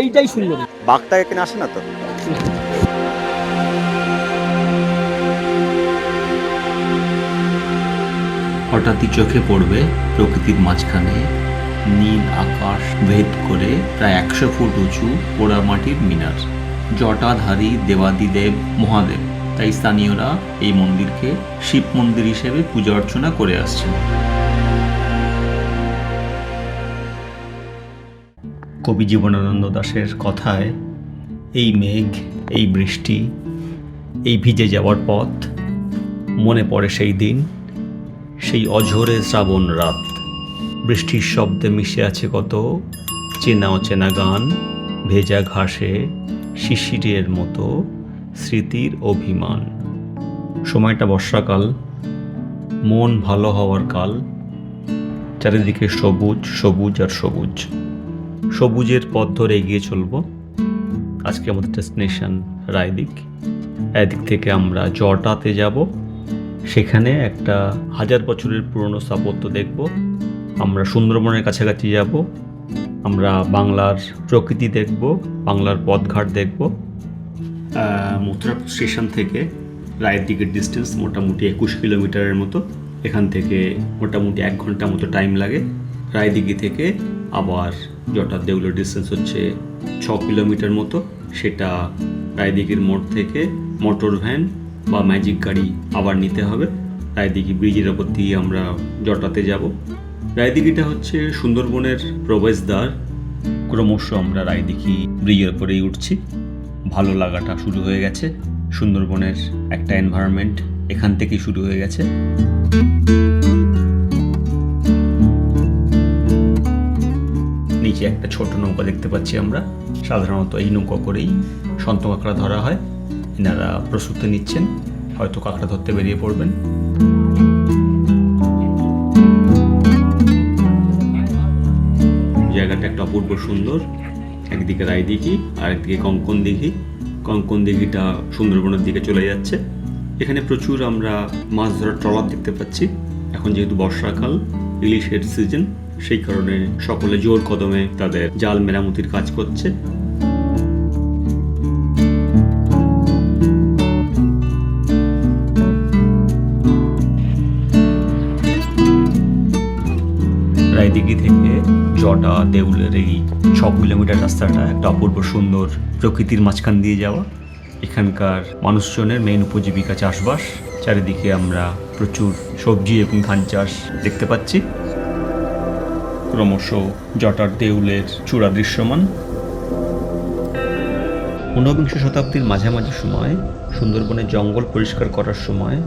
এইটাই সুন্দর বাঘটা এখানে আসে না তো? হঠাৎই চোখে পড়বে প্রকৃতির মাঝখানে নীল আকাশ ভেদ করে প্রায় একশো ফুট উঁচু পোড়ামাটির মিনার। জটাধারী দেবাদিদেব মহাদেব তাই স্থানীয়রা এই মন্দিরকে শিব মন্দির হিসেবে পূজা অর্চনা করে আসছেন। কবি জীবনানন্দ দাশের কথায়, এই মেঘ, এই বৃষ্টি, এই ভিজে যাওয়ার পথ, মনে পড়ে সেই দিন, সেই অঝোরে শ্রাবণ রাত। বৃষ্টির শব্দে মিশে আছে কত চেনা অচেনা গান, ভেজা ঘাসে শিশিরের মতো স্মৃতির অভিমান। সময়টা বর্ষাকাল, মন ভালো হওয়ার কাল, চারিদিকে সবুজ সবুজ আর সবুজ। সবুজের পথ ধরে এগিয়ে চলব। আজকে আমাদের ডেস্টিনেশন রায়দিক। এদিক থেকে আমরা জটাতে যাব। সেখানে একটা হাজার বছরের পুরনো স্থাপত্য দেখব। আমরা সুন্দরবনের কাছাকাছি যাব। আমরা বাংলার প্রকৃতি দেখব, বাংলার পথঘাট দেখব। মথুরা স্টেশন থেকে রায়ের দিকের ডিস্টেন্স মোটামুটি একুশ কিলোমিটারের মতো। এখান থেকে মোটামুটি এক ঘণ্টা মতো টাইম লাগে। রায়দিঘি থেকে আবার জটার দেউলের ডিস্টেন্স হচ্ছে ছ কিলোমিটার মতো, সেটা রায়দিঘির মোড় থেকে মোটর ভ্যান বা ম্যাজিক গাড়ি আবার নিতে হবে। রায়দিঘি ব্রিজের ওপর দিয়ে আমরা জটাতে যাব। রায়দিঘিটা হচ্ছে সুন্দরবনের প্রবেশদ্বার। ক্রমশ আমরা রায়দিঘি ব্রিজের ওপরেই উঠছি। ভালো লাগাটা শুরু হয়ে গেছে। সুন্দরবনের একটা এনভায়রনমেন্ট এখান থেকেই শুরু হয়ে গেছে। নিচে একটা ছোট নৌকা দেখতে পাচ্ছি আমরা। সাধারণত এই নৌকা করেই সন্ত কাঁকড়া ধরা হয়। এনারা প্রস্তুতি নিচ্ছেন, হয়তো কাঁকড়া ধরতে বেরিয়ে পড়বেন। জায়গাটা একটা অপূর্ব সুন্দর। একদিকে রায় দিঘি আর একদিকে কঙ্কন দিঘি। কঙ্কন দিঘিটা সুন্দরবনের দিকে চলে যাচ্ছে। এখানে প্রচুর আমরা মাছ ধরার ট্রলার দেখতে পাচ্ছি। এখন যেহেতু বর্ষাকাল, ইলিশের সিজন সেই কারণে সকলে জোর কদমে তাদের জাল মেরামতির কাজ করছে। রায়দিঘি থেকে জটা দেউলের এই ছ কিলোমিটার রাস্তাটা একটা অপূর্ব সুন্দর প্রকৃতির মাঝখান দিয়ে যাওয়া। এখানকার মানুষজনের মেন উপজীবিকা চাষবাস। চারিদিকে আমরা প্রচুর সবজি এবং ধান চাষ দেখতে পাচ্ছি। ক্রমশ জটার দেউলের চূড়া দৃশ্যমান। ঊনবিংশ শতাব্দীর মাঝামাঝি সময়, সুন্দরবনে জঙ্গল পরিষ্কার করার সময়,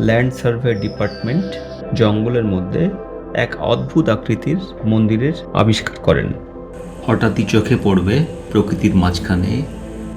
ল্যান্ড সার্ভে ডিপার্টমেন্ট জঙ্গলের মধ্যে এক অদ্ভুত আকৃতির মন্দিরের আবিষ্কার করেন। হঠাৎই চোখে পড়বে প্রকৃতির মাঝখানে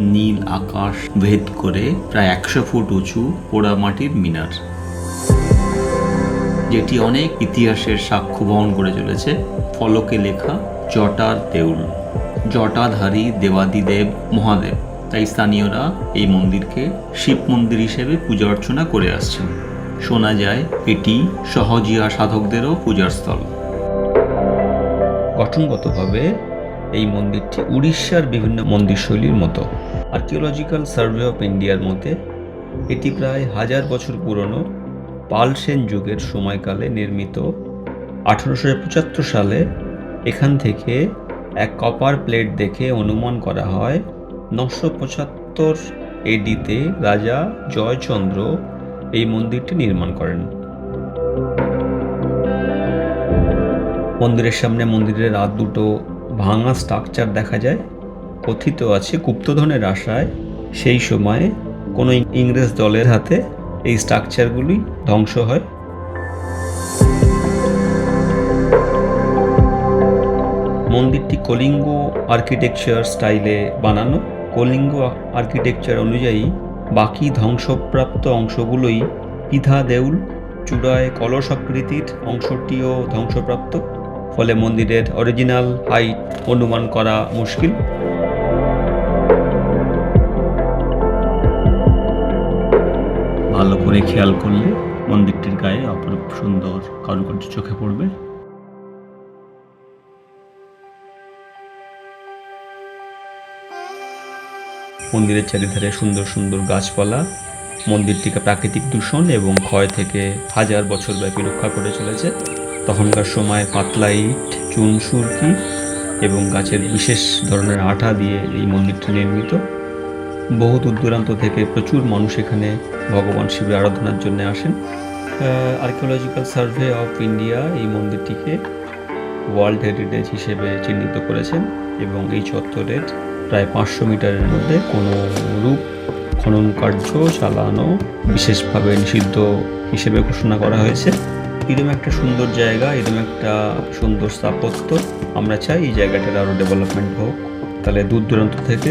নীল আকাশ ভেদ করে প্রায় একশো ফুট উঁচু পোড়ামাটির মিনার। যেটি অনেক ইতিহাসের সাক্ষ্য বহন করে চলেছে। ফলকে লেখা জটার দেউল, জটাধারী দেবাদিদেব মহাদেব। তাই স্থানীয়রা এই মন্দিরকে শিব মন্দির হিসেবে পূজা অর্চনা করে আসছেন। শোনা যায়, এটি সহজিয়া সাধকদেরও পূজার স্থল। গঠনগতভাবে এই মন্দিরটি উড়িষ্যার বিভিন্ন মন্দির শৈলীর মতো। আর্কিওলজিক্যাল সার্ভে অফ ইন্ডিয়ার মতে, এটি প্রায় হাজার বছর পুরনো পাল সেন যুগের সময়কালে নির্মিত। আঠারোশো পঁচাত্তর সালে এখান থেকে এক কপার প্লেট দেখে অনুমান করা হয়, নশো পঁচাত্তর এডিতে রাজা জয়চন্দ্র এই মন্দিরটি নির্মাণ করেন। মন্দিরের সামনে মন্দিরের আর দুটো ভাঙা স্ট্রাকচার দেখা যায়। কথিত আছে, গুপ্তধনের আশায় সেই সময়ে কোনো ইংরেজ দলের হাতে এই স্ট্রাকচারগুলি ধ্বংস হয়। মন্দিরটি কলিঙ্গ আর্কিটেকচার স্টাইলে বানানো। কলিঙ্গ আর্কিটেকচার অনুযায়ী বাকি ধ্বংসপ্রাপ্ত অংশগুলোই পিধা দেউল, চূড়ায় কলস আকৃতির অংশটিও ধ্বংসপ্রাপ্ত, ফলে মন্দিরের অরিজিনাল হাইট অনুমান করা মুশকিল। করে খেয়াল করলে মন্দিরটির গায়ে অপরূপ সুন্দর কারুকার্য চোখে পড়বে। মন্দিরের চারিধারে সুন্দর সুন্দর গাছপালা, মন্দিরটিকে প্রাকৃতিক দূষণ এবং ক্ষয় থেকে হাজার বছর ব্যাপী রক্ষা করে চলেছে। তখনকার সময় পাতলা ইট, চুন, সুরকি এবং গাছের বিশেষ ধরনের আঠা দিয়ে এই মন্দিরটি নির্মিত। বহু দূর দূরান্ত থেকে প্রচুর মানুষ এখানে ভগবান শিবের আরাধনার জন্য আসেন। আর্কিওলজিক্যাল সার্ভে অফ ইন্ডিয়া এই মন্দিরটিকে ওয়ার্ল্ড হেরিটেজ হিসেবে চিহ্নিত করেছেন এবং এই চত্বরের প্রায় পাঁচশো মিটারের মধ্যে কোনো রূপ খনন কার্য চালানো বিশেষভাবে নিষিদ্ধ হিসেবে ঘোষণা করা হয়েছে। এরকম একটা সুন্দর জায়গা এরকম একটা সুন্দর স্থাপত্য আমরা চাই এই জায়গাটার আরও ডেভেলপমেন্ট হোক। তাহলে দূর দূরান্ত থেকে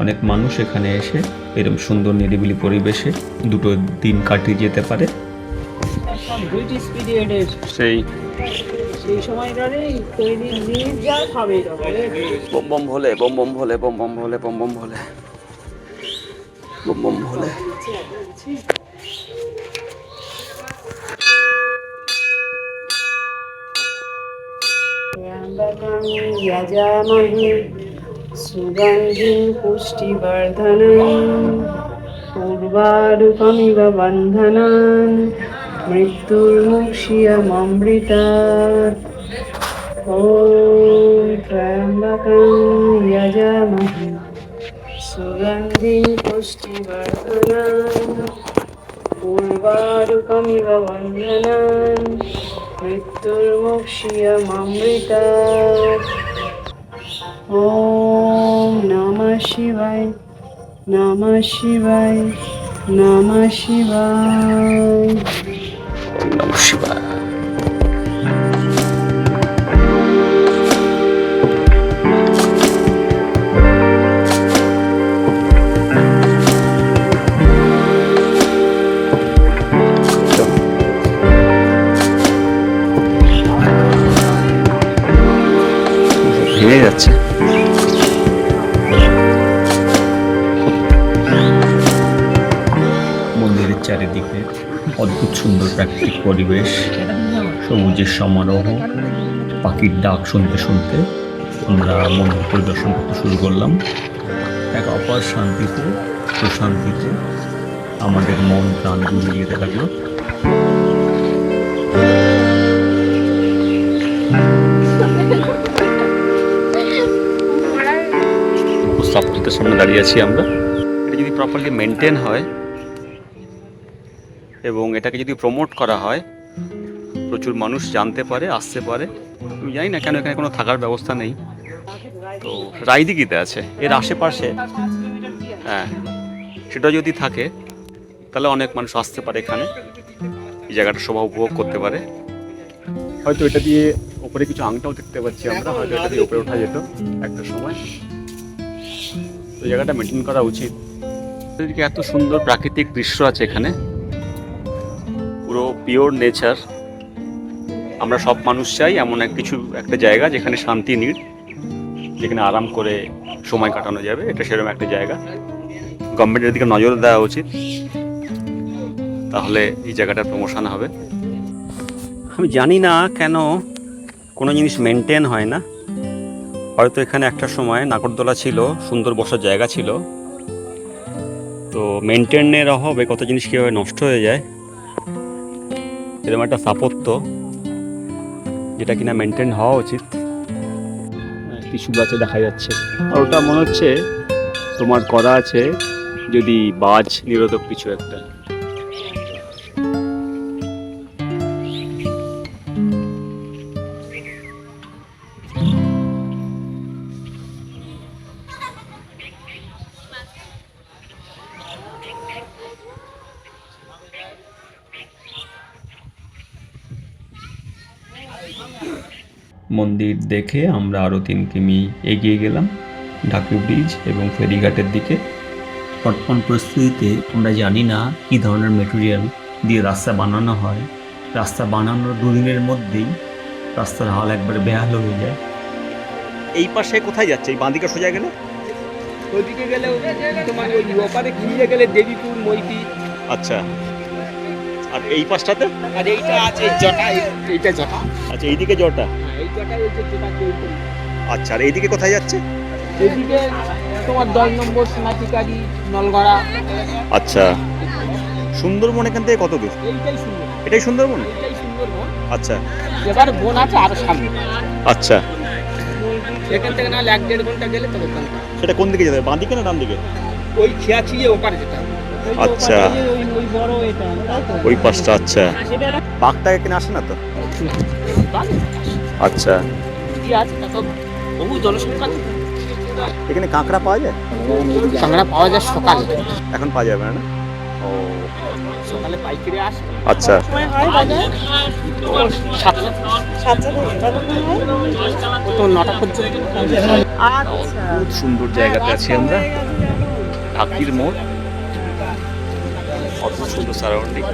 অনেক মানুষ এখানে এসে এরকম সুন্দর নিরিবিলি পরিবেশে দুটো দিন কাটিয়ে যেতে পারে। সেই সেই বম सुगन्धिं पुष्टिवर्धनम् पूर्वारुकमिव बन्धनान् मृत्युर्मुक्ष्यममृतात् ॐ त्र्यम्बकं यजामहे सुगन्धिं पुष्टिवर्धनान् पूर्वारुकमिव बन्धनान् मृत्युर्मुक्ष्यममृतात् ওম নমঃ শিবায় নমঃ শিবায় নমঃ শিবায়। নমঃ শিবায়। প্রাকৃতিক পরিবেশ, সবুজের সমারোহ, পাখির ডাক শুনতে শুনতে আমরা মন্দির পরিদর্শন করতে শুরু করলাম। এক অপার শান্তিতে, প্রশান্তিতে আমাদের মন প্রাণ যেতে লাগল স্থাপত্যের সামনে দাঁড়িয়ে আছি আমরা। এটা যদি প্রপারলি মেনটেন হয় এবং এটাকে যদি প্রমোট করা হয়, প্রচুর মানুষ জানতে পারে, আসতে পারে। আমি জানি না কেন এখানে কোনো থাকার ব্যবস্থা নেই। তো রায়দিঘিতে আছে। এর আশেপাশে হ্যাঁ সেটা যদি থাকে, তাহলে অনেক মানুষ আসতে পারে এখানে। এই জায়গাটা শোভা উপভোগ করতে পারে। হয়তো এটা দিয়ে ওপরে কিছু আংটাও দেখতে পাচ্ছি আমরা। হয়তো এটা দিয়ে উপরে ওঠা যেত একটা সময়। তো জায়গাটা মেনটেন করা উচিত। এত সুন্দর প্রাকৃতিক দৃশ্য আছে এখানে। পুরো পিওর নেচার আমরা সব মানুষ চাই এমন এক কিছু, একটা জায়গা যেখানে শান্তি নীড় যেখানে আরাম করে সময় কাটানো যাবে, এটা সেরকম একটা জায়গা। গভর্নমেন্টের দিকে নজর দেওয়া উচিত। তাহলে এই জায়গাটা প্রমোশন হবে। আমি জানি না কেন কোনো জিনিস মেনটেন হয় না। হয়তো এখানে একটা সময় নাগরদোলা ছিল, সুন্দর বসার জায়গা ছিল। তো মেনটেনের অভাবে কত জিনিস কীভাবে নষ্ট হয়ে যায় এরকম একটা স্থাপত্য যেটা কিনা মেনটেন হওয়া উচিত। কিছু গাছে দেখা যাচ্ছে। আর ওটা মনে হচ্ছে তোমার করা আছে যদি বাজ নিরোধক কিছু একটা। মন্দির দেখে আমরা আরও তিন কিমি এগিয়ে গেলাম ঢাকি ব্রিজ এবং ফেরিঘাটের দিকে। বর্তমান পরিস্থিতিতে আমরা জানি না কী ধরনের মেটেরিয়াল দিয়ে রাস্তা বানানো হয়। রাস্তা বানানোর দুদিনের মধ্যেই রাস্তার হাল একবারে বেহাল হয়ে যায়। এই পাশে কোথায় যাচ্ছে? এই বাঁদিকে সোজা গেলে? ওইদিকে গেলে তোমার ওই ওপারে ঘিরে গেলে দেবীপুর মৈতি আচ্ছা। আর এই পাশটাতে? আর এইটা আছে জটা এই- এইটা জটা। আচ্ছা এইদিকে জটা? হ্যাঁ এই জটা ওই যে আচ্ছা আর এইদিকে কোথায় যাচ্ছে? এইদিকে তোমার দশ নম্বর সোনাটিকারি নলগড়া। আচ্ছা সুন্দরবন এখান থেকে কত দূর? এইটাই সুন্দর এটাই সুন্দরবন? এইটাই সুন্দরবন। আচ্ছা। এবার বোন আছে আরও সামনে। আচ্ছা। এখান থেকে নাহলে এক দেড় ঘণ্টা গেলে তবে সেটা কোন দিকে যেতে হবে বাঁ দিকে না ডান দিকে? ওই খেয়া ছিঁড়ে ওপারে যেতে হবে। আচ্ছা। ওই পাশটা আচ্ছা। বাঘটা এখানে আসে না তো? আচ্ছা। এখানে কাঁকড়া পাওয়া যায়? কাঁকড়া পাওয়া যায় সকালে। এখন পাওয়া যাবে না? ও। সকালে পাইকারি আসে। আচ্ছা। তো নটা পর্যন্ত। আচ্ছা। খুব সুন্দর জায়গাতে আছি আমরা। ঢাকির মোড়। অদ্ভুত সুন্দর সারাউন্ডিং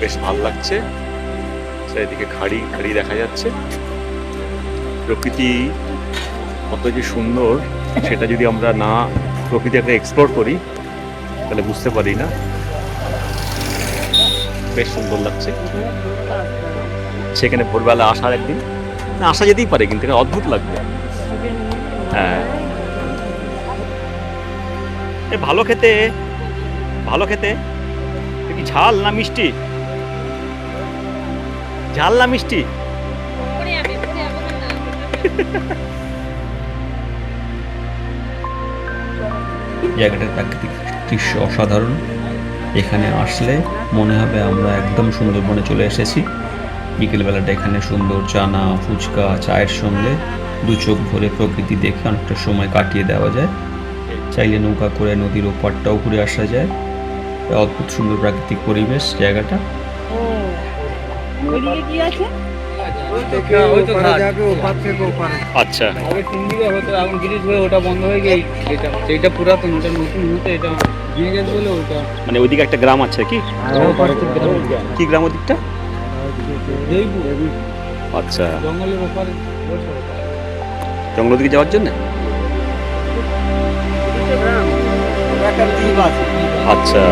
বেশ ভালো লাগছে। চারিদিকে খাড়ি খাড়ি দেখা যাচ্ছে। প্রকৃতি কত যে সুন্দর, সেটা যদি আমরা না প্রকৃতিকে এক্সপ্লোর করি, তাহলে বুঝতে পারি না। বেশ সুন্দর লাগছে। সেখানে ভোরবেলা আসার একদিন, না, আসা যেতেই পারে, কিন্তু এখানে অদ্ভুত লাগবে। হ্যাঁ। ভালো খেতে ভালো খেতে? কি ঝাল না মিষ্টি? ঝাল না মিষ্টি? জায়গাটার প্রাকৃতিক দৃশ্য অসাধারণ। এখানে আসলে মনে হবে আমরা একদম সুন্দরবনে চলে এসেছি। বিকেলবেলাটা এখানে সুন্দর চানা, ফুচকা, চায়ের সঙ্গে দু চোখ ভরে প্রকৃতি দেখে অনেকটা সময় কাটিয়ে দেওয়া যায়। চাইলে নৌকা করে নদীর ওপারটাও ঘুরে আসা যায়। অদ্ভুত সুন্দর প্রাকৃতিক পরিবেশ জায়গাটা। ওইদিকে কি আছে? ওই তো ঘাট। আচ্ছা। হয়ে হয়ে মানে ওইদিকে একটা গ্রাম আছে কি? গ্রাম। কি গ্রাম ওদিকটা? আচ্ছা। জঙ্গলের জঙ্গল দিকে যাওয়ার জন্য? আচ্ছা।